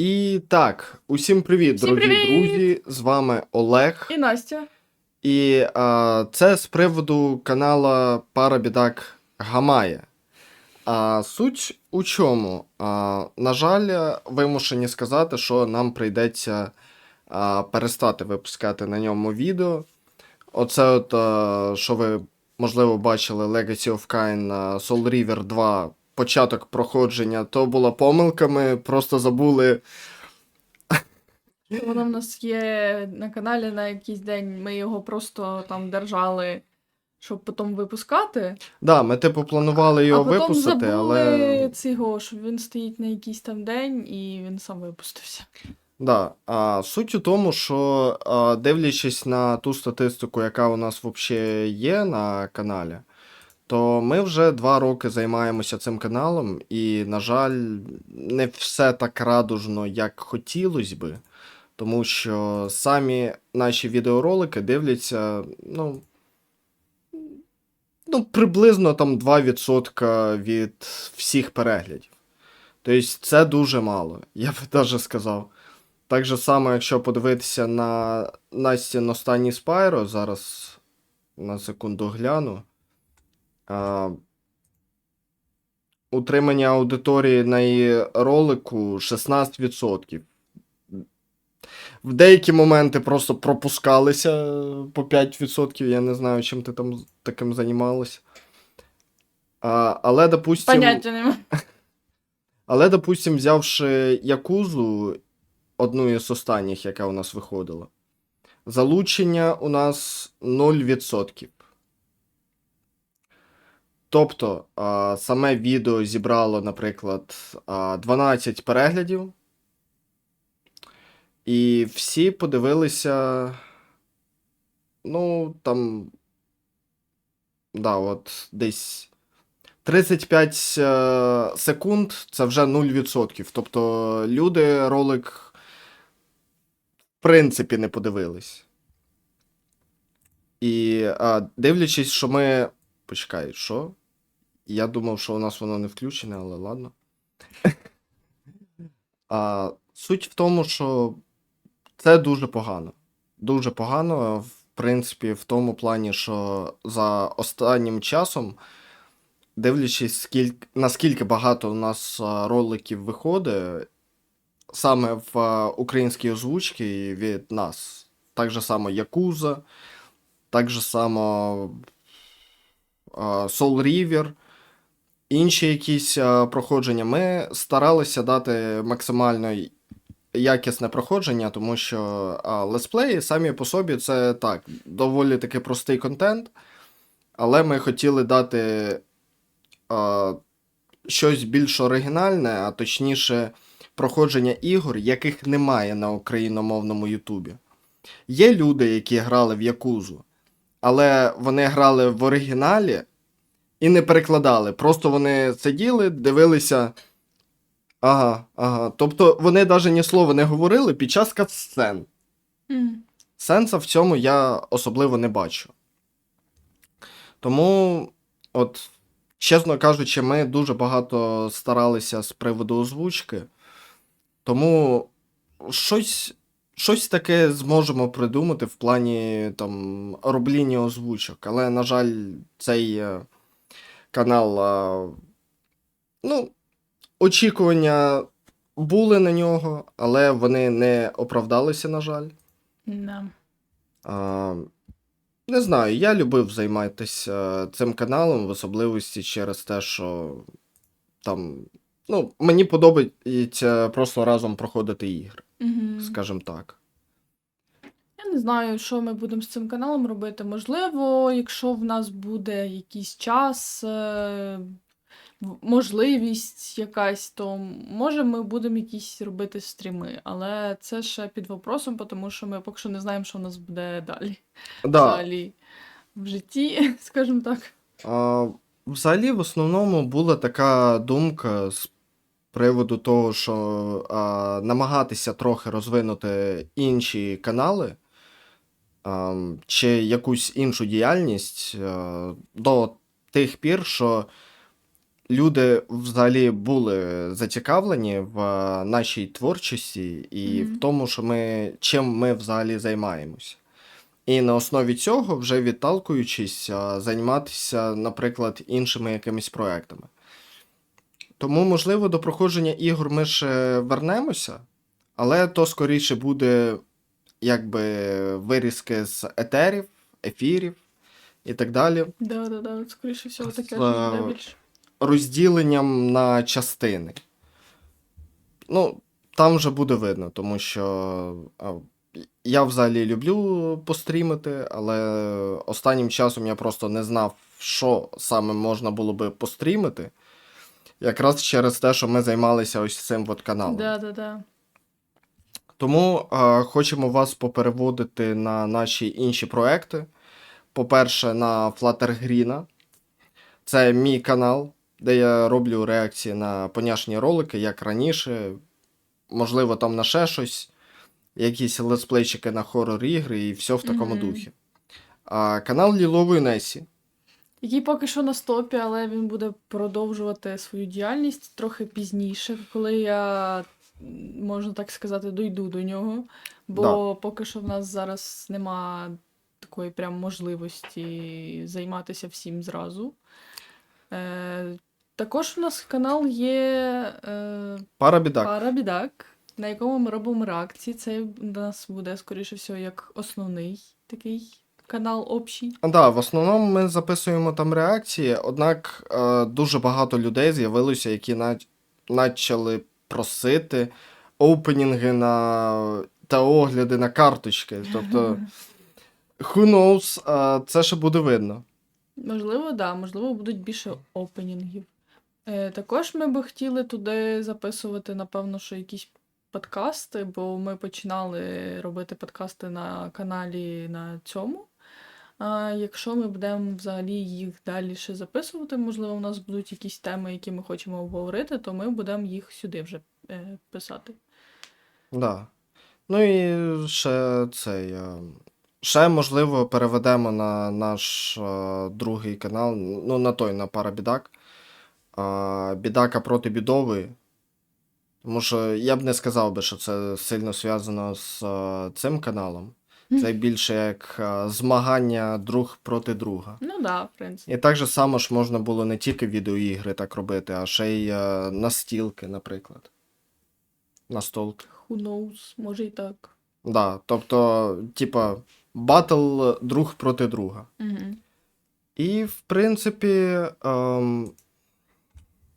І так, усім привіт, Всім дорогі привіт! друзі! З вами Олег. І Настя. І а, це з приводу канала Парабідак Гамає. А суть у чому? А, на жаль, вимушені сказати, що нам прийдеться а, перестати випускати на ньому відео. Оце, от, а, що ви, можливо, бачили Legacy of Kain Soul River 2, початок проходження, то було помилками, просто забули. Воно в нас є на каналі на якийсь день. Ми його просто там держали, щоб потім випускати. Да, ми типу планували його а потім випустити, забули але. цього, що він стоїть на якийсь там день і він сам випустився. Да. А, суть у тому, що а, дивлячись на ту статистику, яка у нас взагалі є на каналі, то ми вже два роки займаємося цим каналом, і, на жаль, не все так радужно, як хотілося би. Тому що самі наші відеоролики дивляться, ну. Ну, приблизно там 2% від всіх переглядів. Тобто це дуже мало, я б навіть сказав. Так же само, якщо подивитися на Настін останній Спайро, зараз на секунду гляну. А, утримання аудиторії на її ролику 16%. В деякі моменти просто пропускалися по 5%. Я не знаю, чим ти там таким займалась. А, але, допустим, Поняття нема. але, допустим, взявши Якузу, одну із останніх, яка у нас виходила, залучення у нас 0%. Тобто, саме відео зібрало, наприклад, 12 переглядів. І всі подивилися. Ну, там. Да, от десь 35 е, секунд це вже 0%. Тобто люди ролик в принципі не подивились. І а, дивлячись, що ми. Почекай, що? Я думав, що у нас воно не включене, але ладно. а, суть в тому, що це дуже погано. Дуже погано, в принципі, в тому плані, що за останнім часом дивлячись, скільки, наскільки багато у нас роликів виходить, саме в українській озвучці від нас. Так же само Якуза, так же само Soul River, інші якісь проходження. Ми старалися дати максимально якісне проходження, тому що а, летсплеї самі по собі це так, доволі таки простий контент, але ми хотіли дати а, щось більш оригінальне, а точніше, проходження ігор, яких немає на україномовному Ютубі. Є люди, які грали в Якузу, але вони грали в оригіналі і не перекладали. Просто вони сиділи, дивилися. Ага, ага. Тобто вони навіть ні слова не говорили під час катсцен. М. Сенса в цьому я особливо не бачу. Тому, от, чесно кажучи, ми дуже багато старалися з приводу озвучки. Тому щось, щось таке зможемо придумати в плані там, робління озвучок. Але, на жаль, цей е, канал. е, ну, очікування були на нього, але вони не оправдалися, на жаль. Да. А, не знаю, я любив займатися цим каналом, в особливості через те, що там. Ну, мені подобається просто разом проходити ігри, Угу. скажімо так. Не знаю, що ми будемо з цим каналом робити. Можливо, якщо в нас буде якийсь час, е, можливість якась, то може ми будемо якісь робити стріми. Але це ще під вопросом, тому що ми поки що не знаємо, що в нас буде далі. Да, Взагалі в житті, скажімо так. а, взагалі, в основному була така думка з приводу того, що а, намагатися трохи розвинути інші канали, чи якусь іншу діяльність до тих пір, що люди взагалі були зацікавлені в е, нашій творчості і Мгм. в тому, що ми чим ми взагалі займаємося. І на основі цього, вже відталкуючись, займатися, наприклад, іншими якимись проектами. Тому, можливо, до проходження ігор ми ще вернемося, але то скоріше буде якби вирізки з етерів, ефірів і так далі, Да, да, да. Скоріше всього таке З, ж е, більше. розділенням на частини. Ну, там вже буде видно, тому що а, я взагалі люблю пострімити, але останнім часом я просто не знав, що саме можна було би пострімити. Якраз через те, що ми займалися ось цим от каналом. Да, да, да. Тому е, хочемо вас попереводити на наші інші проекти. По-перше, на Fluttergreen. Це мій канал, де я роблю реакції на поняшні ролики, як раніше. Можливо, там на ще щось, якісь летсплейчики на хоррор ігри і все в такому Мгм. духі. А канал Лілової Несі. Який поки що на стопі, але він буде продовжувати свою діяльність трохи пізніше, коли я, можна так сказати, дойду до нього. Бо поки що в нас зараз нема такої прям можливості займатися всім зразу. Е, також у нас канал є е, Пара бідак. Пара бідак, на якому ми робимо реакції. Це у нас буде, скоріше всього, як основний такий канал общий. Так, да, в основному ми записуємо там реакції, однак е, дуже багато людей з'явилося, які почали просити опенінги на та огляди на карточки. Тобто, who knows, це ще буде видно. Можливо, да, можливо, будуть більше опенінгів. Е, також ми би хотіли туди записувати, напевно, що якісь подкасти, бо ми починали робити подкасти на каналі на цьому. А якщо ми будемо взагалі їх далі записувати, можливо, у нас будуть якісь теми, які ми хочемо обговорити, то ми будемо їх сюди вже е, писати. Да. Ну і ще цей. е, Ще, можливо, переведемо на наш е, другий канал, ну, на той, на Парабідак. Е, Бідака проти бідової. Тому що я б не сказав би, що це сильно зв'язано з е, цим каналом. Це більше як е, змагання друг проти друга. Ну да, в принципі. І так же само ж можна було не тільки відеоігри так робити, а ще й е, настілки, наприклад. Настолки. Who knows, може і так. Да, тобто, типа, батл друг проти друга. Угу. І, в принципі, ем,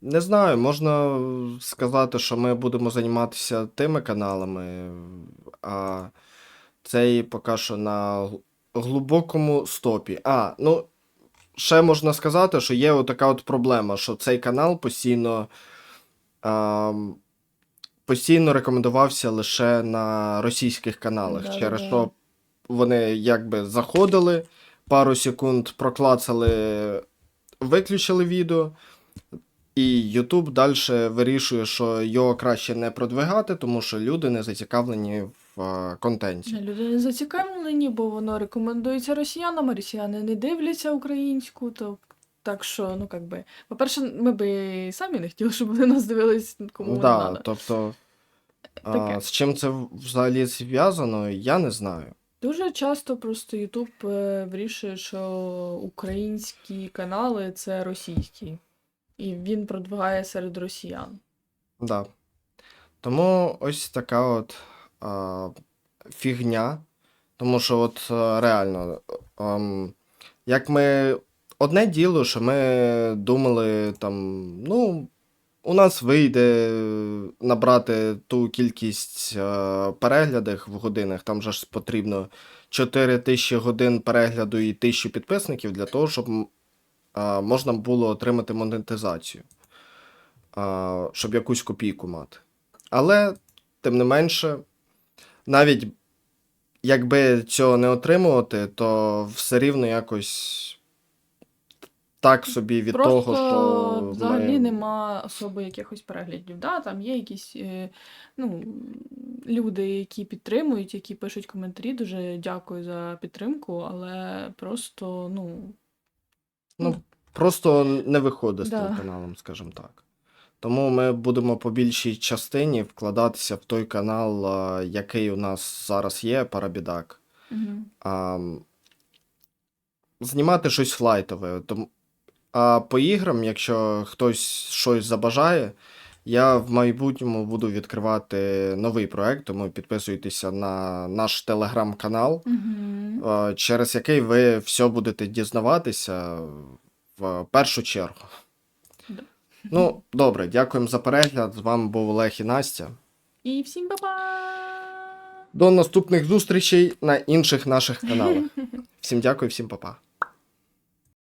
не знаю, можна сказати, що ми будемо займатися тими каналами, а цей поки що на глибокому стопі. А, ну, ще можна сказати, що є отака от проблема, що цей канал постійно. Ем, постійно рекомендувався лише на російських каналах, Да-да-да. через що вони якби заходили, пару секунд проклацали, виключили відео, і YouTube далі вирішує, що його краще не продвигати, тому що люди не зацікавлені в е, контенті. Люди не зацікавлені, бо воно рекомендується росіянам, а росіяни не дивляться українську, то так що, ну як би. По-перше, ми би самі не хотіли, щоб вони нас дивились, кому не да, надо. тобто, а, з чим це взагалі зв'язано, я не знаю. Дуже часто просто Ютуб е, вирішує, що українські канали це російські. І він продвигає серед росіян. Да. Тому ось така от а, фігня. Тому що, от е, реально, ем, як ми. Одне діло, що ми думали, там, ну, у нас вийде набрати ту кількість е, переглядів в годинах, там же ж потрібно 4 тисячі годин перегляду і 1000 підписників для того, щоб е, можна було отримати монетизацію щоб якусь копійку мати. Але, тим не менше, навіть якби цього не отримувати, то все рівно якось так собі від Просто того, що взагалі ми... нема особи якихось переглядів. Да? Там є якісь е, ну, люди, які підтримують, які пишуть коментарі. Дуже дякую за підтримку, але просто, ну. Ну, просто не виходить з Да. тим каналом, скажімо так. Тому ми будемо по більшій частині вкладатися в той канал, який у нас зараз є, Парабідак. Мгм. А, знімати щось флайтове. А по іграм, якщо хтось щось забажає, я в майбутньому буду відкривати новий проект, тому підписуйтеся на наш телеграм-канал, е, через який ви все будете дізнаватися в першу чергу. Ну, добре, дякуємо за перегляд. З вами був Олег і Настя. І всім па-па! До наступних зустрічей на інших наших каналах. Всім дякую, всім па-па.